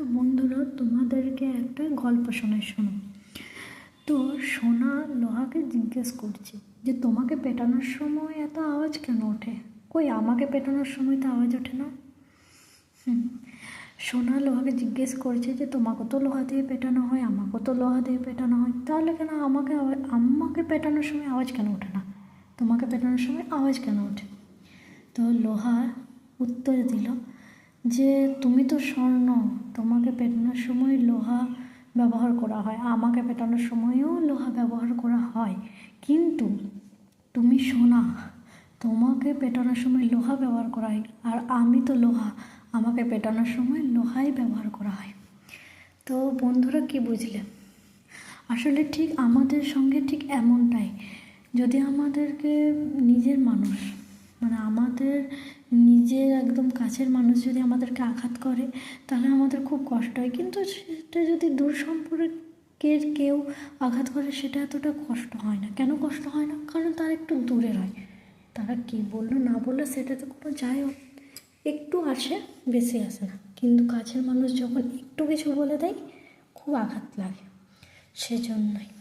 তো বন্ধুরা, তোমাদেরকে একটা গল্প শোনাই, শোনো। তো সোনা লোহাকে জিজ্ঞেস করছে যে, তোমাকে পেটানোর সময় এত আওয়াজ কেন ওঠে? কই, আমাকে পেটানোর সময় তো আওয়াজ ওঠে না। হুম। সোনা লোহাকে জিজ্ঞেস করছে যে, তোমাকে তো লোহা দিয়ে পেটানো হয় আমাকেও তো লোহা দিয়ে পেটানো হয়, তাহলে কেন আমাকে আমাকে পেটানোর সময় আওয়াজ কেন ওঠে না? তোমাকে পেটানোর সময় আওয়াজ কেন ওঠে? তো লোহা উত্তর দিল যে তুমি তো স্বর্ণ, তোমাকে পেটানোর সময় লোহা ব্যবহার করা হয়। আমাকে পেটানোর সময়ও লোহা ব্যবহার করা হয়। কিন্তু তুমি সোনা, তোমাকে পেটানোর সময় লোহা ব্যবহার করা হয়। আর আমি তো লোহা, আমাকে পেটানোর সময় লোহাই ব্যবহার করা হয়। তো বন্ধুরা, কি বুঝলে? আসলে ঠিক আমাদের সঙ্গে ঠিক এমনটাই। যদি আমাদেরকে নিজের মানুষ মানে আমাদের নিজের একদম কাছের মানুষ যদি আমাদেরকে আঘাত করে, তাহলে আমাদের খুব কষ্ট হয়। কিন্তু সেটা যদি দূর সম্পর্কের কেউ আঘাত করে, সেটা এতটা কষ্ট হয় না। কেন কষ্ট হয় না? কারণ তারা একটু দূরের হয়। তারা কী বলল, না বলল, সেটা তো কোনো যায় একটু আসে, বেশি আসে না। কিন্তু কাছের মানুষ যখন একটু কিছু বলে দেয়, খুব আঘাত লাগে। সেজন্যই।